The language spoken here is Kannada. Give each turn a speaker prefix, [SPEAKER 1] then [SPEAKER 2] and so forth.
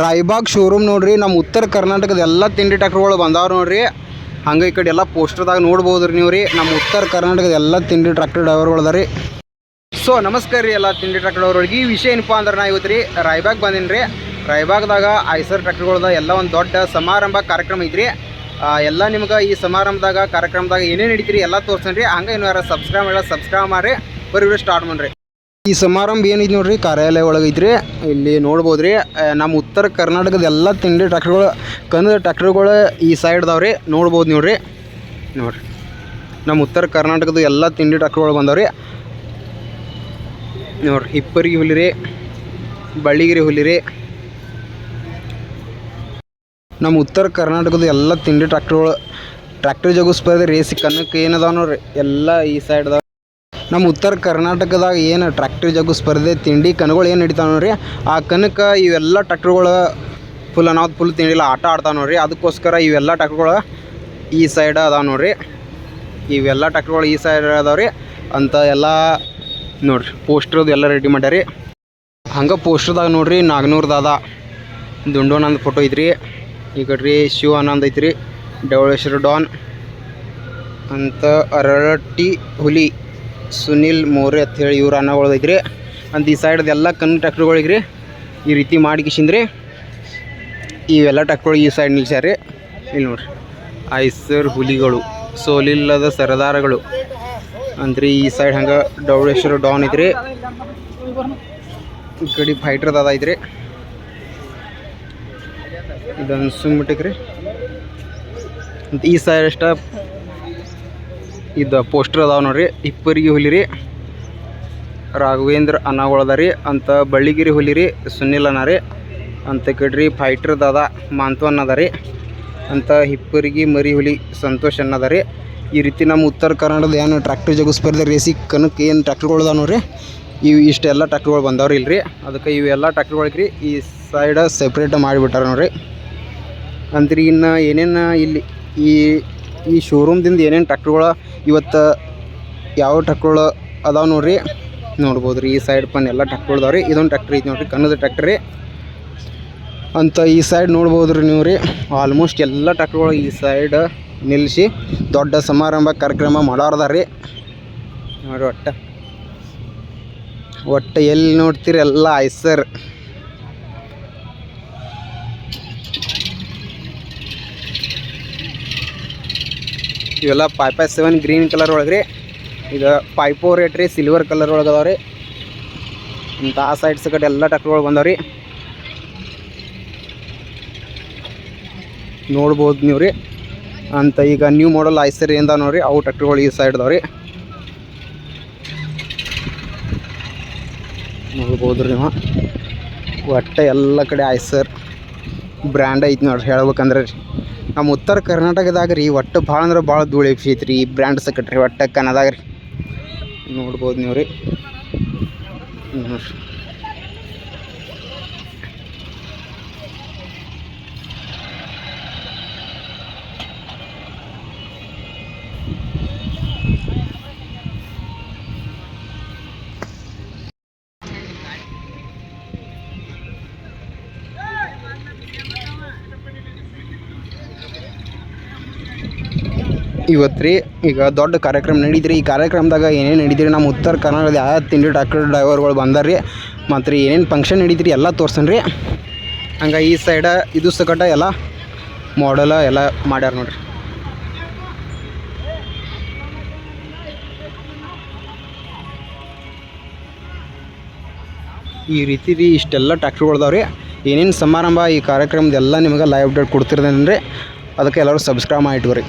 [SPEAKER 1] ರಾಯಬಾಗ್ ಶೋರೂಮ್ ನೋಡ್ರಿ ನಮ್ಮ ಉತ್ತರ ಕರ್ನಾಟಕದ ಎಲ್ಲ ತಿಂಡಿ ಟ್ರ್ಯಾಕ್ಟರ್ಗಳು ಬಂದಾವ ನೋಡ್ರಿ. ಹಂಗೆ ಈ ಕಡೆ ಎಲ್ಲ ಪೋಸ್ಟರ್ದಾಗ ನೋಡ್ಬೋದು ರೀ ನೀವು ರೀ ನಮ್ಮ ಉತ್ತರ ಕರ್ನಾಟಕದ ಎಲ್ಲ ತಿಂಡಿ ಟ್ರ್ಯಾಕ್ಟರ್ ಡ್ರೈವರ್ಗಳು ರೀ ಸೊ ನಮಸ್ಕಾರ ರೀ ಎಲ್ಲ ತಿಂಡಿ ಟ್ರ್ಯಾಕ್ಟರ್ ಒಳಗೆ ಈ ವಿಷಯ ಏನಪ್ಪ ಅಂದ್ರೆ ನಾ ಇವತ್ತು ರೀ ರಾಯ್ಬಾಗ್ ಬಂದೀನಿ ರೀ ರಾಯ್ಬಾಗ್ದಾಗ ಐಸರ್ ಟ್ರ್ಯಾಕ್ಟರ್ಗಳದ ಎಲ್ಲ ಒಂದು ದೊಡ್ಡ ಸಮಾರಂಭ ಕಾರ್ಯಕ್ರಮ ಐತ್ರಿ. ಎಲ್ಲ ನಿಮ್ಗೆ ಈ ಸಮಾರಂಭದಾಗ, ಕಾರ್ಯಕ್ರಮದಾಗ ಏನೇನು ನಡೀತೀರಿ ಎಲ್ಲ ತೋರ್ಸೇನಿ ರೀ ಹಂಗೆ ಇನ್ನು ಯಾರು ಸಬ್ಸ್ಕ್ರೈಬ್ ಮಾಡಿ ಸಬ್ಸ್ಕ್ರೈಬ್ ಮಾಡಿ ಬರೀ ಸ್ಟಾರ್ಟ್ ಮಾಡ್ರಿ. ಈ ಸಮಾರಂಭ ಏನೈತಿ ನೋಡ್ರಿ ಕಾರ್ಯಾಲಯ ಒಳಗೆ ಐತ್ರಿ. ಇಲ್ಲಿ ನೋಡ್ಬೋದು ರೀ ನಮ್ಮ ಉತ್ತರ ಕರ್ನಾಟಕದ ಎಲ್ಲ ತಿಂಡಿ ಟ್ರ್ಯಾಕ್ಟರ್ಗಳು, ಕಂದ ಟ್ರ್ಯಾಕ್ಟರ್ಗಳು ಈ ಸೈಡ್ ಅದಾವ್ರಿ ನೋಡ್ಬೋದು ನೋಡ್ರಿ. ನೋಡ್ರಿ. ನಮ್ಮ ಉತ್ತರ ಕರ್ನಾಟಕದ ಎಲ್ಲ ತಿಂಡಿ ಟ್ರ್ಯಾಕ್ಟರ್ಗಳು ಬಂದವ್ರಿ. ನೋಡ್ರಿ, ಹಿಪ್ಪರಿಗೆ ಹುಲಿರಿ ಬಳ್ಳಿಗಿರಿ ಹುಲಿರಿ ನಮ್ಮ ಉತ್ತರ ಕರ್ನಾಟಕದ ಎಲ್ಲ ತಿಂಡಿ ಟ್ರ್ಯಾಕ್ಟರ್ಗಳು, ಟ್ರ್ಯಾಕ್ಟರ್ ಜಗು ರೇಸಿ ಕನ್ನಕ್ಕೆ ಏನದಾವ ನೋಡ್ರಿ. ಎಲ್ಲ ಈ ಸೈಡ್ ನಮ್ಮ ಉತ್ತರ ಕರ್ನಾಟಕದಾಗ ಏನು ಟ್ರ್ಯಾಕ್ಟರ್ ಜಗ್ಗು ಸ್ಪರ್ಧೆ, ತಿಂಡಿ ಕನಗಳು ಏನು ನಡೀತಾವೆ ನೋಡ್ರಿ? ಆ ಕನಕ್ಕೆ ಇವೆಲ್ಲ ಟ್ರ್ಯಾಕ್ಟರ್ಗಳು ಫುಲ್ ಅನಾವತ್ ಫುಲ್ ತಿಂಡಿಲ್ಲ ಆಟ ಆಡ್ತಾವೆ ನೋಡ್ರಿ. ಅದಕ್ಕೋಸ್ಕರ ಇವೆಲ್ಲ ಟ್ರ್ಯಾಕ್ಟರ್ಗಳು ಈ ಸೈಡ್ ಅದಾವೆ ನೋಡ್ರಿ. ಇವೆಲ್ಲ ಟ್ರ್ಯಾಕ್ಟರ್ಗಳು ಈ ಸೈಡ್ ಅದಾವೆ ರೀ. ಅಂತ ಎಲ್ಲ ನೋಡ್ರಿ ಪೋಸ್ಟ್ರದು ಎಲ್ಲ ರೆಡಿ ಮಾಡ್ಯಾರಿ ಹಂಗೆ ಪೋಸ್ಟರ್ದಾಗ ನೋಡ್ರಿ, ನಾಗ್ನೂರ್ ದಾದ ದುಂಡೋನಂದ್ ಫೋಟೋ ಐತ್ರಿ. ಈ ಕಡೆ ರೀ ಶಿವ ಆನಂದ್ ಐತ್ರಿ. ಡವಳೇಶ್ವರ ಡಾನ್ ಅಂತ ಅರಟ್ಟಿ ಹುಲಿ. ಸುನಿಲ್ ಮೋರೆ ಅಂತ ಹೇಳಿ ಇವ್ರ ಅನ್ನಗಳು ಐತ್ರಿ. ಅಂತ ಈ ಸೈಡ್ದು ಎಲ್ಲ ಕಣ್ಣು ಟ್ರ್ಯಾಕ್ಟರ್ಗಳಿಗೆ ರೀ ಈ ರೀತಿ ಮಾಡಿ ಕಿಶಿಂದ್ರಿ ಇವೆಲ್ಲ ಟ್ರ್ಯಾಕ್ಟರ್ಗಳು ಈ ಸೈಡ್ ನಿಲ್ಸ್ಯಾರಿ ಇಲ್ಲಿ ನೋಡ್ರಿ. ಐಸರ್ ಹುಲಿಗಳು, ಸೋಲಿಲ್ಲದ ಸರದಾರಗಳು. ಅಂದ್ರೆ ಈ ಸೈಡ್ ಹಂಗೆ ಡೌಡೇಶ್ವರ ಡಾನ್ ಐತ್ರಿ. ಈ ಕಡೆ ಫೈಟ್ರದ್ದು ಇದ್ರಿ ಇದೊಂದು ಸುಮ್ಮಿಟ್ಟಿಕ್ರಿ ಈ ಸೈಡ್ ಅಷ್ಟ ಇದು ಪೋಸ್ಟರ್ ಅದಾವ ನೋಡ್ರಿ. ಇಪ್ಪರಿಗೆ ಹುಲಿರಿ ರಾಘವೇಂದ್ರ ಅನ್ನಗೊಳದ ರೀ. ಅಂತ ಬಳ್ಳಿಗಿರಿ ಹುಲಿರಿ ಸುನಿಲ್ ಅನ್ನ ಅಂತ ಕಡ್ರಿ ಫೈಟ್ರದಾದ ಅದ. ಮಾಂತ್ವನ್ ಅದ ರೀ. ಅಂತ ಹಿಪ್ಪರಿಗೆ ಮರಿ ಹುಲಿ ಸಂತೋಷ್ ಅನ್ನದ ರೀ. ಈ ರೀತಿ ನಮ್ಮ ಉತ್ತರ ಕನ್ನಡದ ಏನು ಟ್ರ್ಯಾಕ್ಟರ್ ಜಗ ಸ್ಪರ್ಧೆ ರೇಸಿ ಕನಕ್ಕೆ ಏನು ಟ್ರ್ಯಾಕ್ಟರ್ಗಳು ಅದಾವ ನೋಡ್ರಿ. ಇವು ಇಷ್ಟೆಲ್ಲ ಟ್ರ್ಯಾಕ್ಟರ್ಗಳು ಬಂದವ್ರಿ ಇಲ್ರಿ. ಅದಕ್ಕೆ ಇವೆಲ್ಲ ಟ್ರ್ಯಾಕ್ಟರ್ಗಳಿಗೆ ರೀ ಈ ಸೈಡ ಸೆಪ್ರೇಟ್ ಮಾಡಿಬಿಟ್ಟಾರ ನೋಡ್ರಿ. ಅಂದ್ರೆ ಇನ್ನು ಏನೇನು ಇಲ್ಲಿ ಈ ಈ ಶೋರೂಮ್ದಿಂದ ಏನೇನು ಟ್ರ್ಯಾಕ್ಟರ್ಗಳು ಇವತ್ತು ಯಾವ ಟ್ರ್ಯಾಕ್ಟರ್ಗಳು ಅದಾವೆ ನೋಡ್ರಿ. ನೋಡ್ಬೋದು ರೀ ಈ ಸೈಡ್ ಪನ್ ಎಲ್ಲ ಟ್ರ್ಯಾಕ್ಟರ್ ರೀ ಇದೊಂದು ಟ್ರ್ಯಾಕ್ಟರ್ ಐತಿ ನೋಡ್ರಿ ಕನ್ನದ ಟ್ರ್ಯಾಕ್ಟರ್ ರೀ. ಅಂತ ಈ ಸೈಡ್ ನೋಡ್ಬೋದು ರೀ ನೀವು ರೀ ಆಲ್ಮೋಸ್ಟ್ ಎಲ್ಲ ಟ್ರ್ಯಾಕ್ಟರ್ಗಳು ಈ ಸೈಡ್ ನಿಲ್ಲಿಸಿ ದೊಡ್ಡ ಸಮಾರಂಭ ಕಾರ್ಯಕ್ರಮ ಮಾಡೋರ್ದಾರ ರೀ. ನೋಡಿ ಒಟ್ಟ. ಒಟ್ಟು ಎಲ್ಲಿ ನೋಡ್ತೀರಿ, ಎಲ್ಲ ಐಸರ್. ಇವೆಲ್ಲ five five seven green colour ಒಳಗೆ ರೀ. ಇದು ಪೈಪೋ ರೇಟ್ ರೀ ಸಿಲ್ವರ್ ಕಲರ್ ಒಳಗೆ ಅದಾವೆ ರೀ. ಅಂತ ಆ ಸೈಡ್ಸ್ ಕಡೆ ಎಲ್ಲ ಟ್ರ್ಯಾಕ್ಟರ್ಗಳು ಬಂದವೆ ರೀ. ನೋಡ್ಬೋದು ನೀವು ರೀ. ಅಂತ ಈಗ ನ್ಯೂ ಮಾಡಲ್ ಐಸರಿ ಇಂದ ನೋಡ್ರಿ, ಅವು ಟ್ರಕ್ಟರ್ಗಳು ಈ ಸೈಡ್ ಅದಾವೆ ರೀ. ನೋಡ್ಬೋದು ರೀ ನೀವು. ಒಟ್ಟೆ ಎಲ್ಲ ಕಡೆ ಐಸರ್ ಬ್ರ್ಯಾಂಡ್ ಐತಿ ನೋಡ್ರಿ, ಹೇಳ್ಬೇಕಂದ್ರೆ ರೀ. ನಮ್ಮ ಉತ್ತರ ಕರ್ನಾಟಕದಾಗ ರೀ, ಒಟ್ಟು ಭಾಳ ಅಂದ್ರೆ ಭಾಳ ಧೂಳು ಎಬ್ಸೈತಿ ರೀ ಈ ಬ್ರ್ಯಾಂಡ್ ಸಕಟ್ರಿ ಒಟ್ಟು ಕನ್ನದಾಗ ರೀ. ನೋಡ್ಬೋದು ನೀವು ರೀ. ಇವತ್ತು ರೀ, ಈಗ ದೊಡ್ಡ ಕಾರ್ಯಕ್ರಮ ನಡೀತ್ರಿ. ಈ ಕಾರ್ಯಕ್ರಮದಾಗ ಏನೇನು ನಡೀತೀರಿ? ನಮ್ಮ ಉತ್ತರ ಕರ್ನಾಟಕದ ಯಾವ ತಿಂಡಿ ಟ್ರ್ಯಾಕ್ಟರ್ ಡ್ರೈವರ್ಗಳು ಬಂದಾರ ರೀ. ಮತ್ತು ರೀ ಏನೇನು ಫಂಕ್ಷನ್ ನಡೀತ್ರಿ ಎಲ್ಲ ತೋರ್ಸನ್ ರೀ. ಹಂಗೆ ಈ ಸೈಡ ಇದು ಸಕಟ ಎಲ್ಲ ಮಾಡಲ ಎಲ್ಲ ಮಾಡ್ಯಾರ ನೋಡ್ರಿ. ಈ ರೀತಿ ರೀ ಇಷ್ಟೆಲ್ಲ ಟ್ರ್ಯಾಕ್ಟರ್ಗಳು ಅದಾವೆ ರೀ. ಏನೇನು ಸಮಾರಂಭ ಈ ಕಾರ್ಯಕ್ರಮದೆಲ್ಲ ನಿಮಗೆ ಲೈವ್ ಅಪ್ಡೇಟ್ ಕೊಡ್ತಿರ್ದೇನೆ ರೀ ಅದಕ್ಕೆ ಎಲ್ಲರೂ ಸಬ್ಸ್ಕ್ರೈಬ್ ಮಾಡಿ ಇಟ್ಕೊರಿ.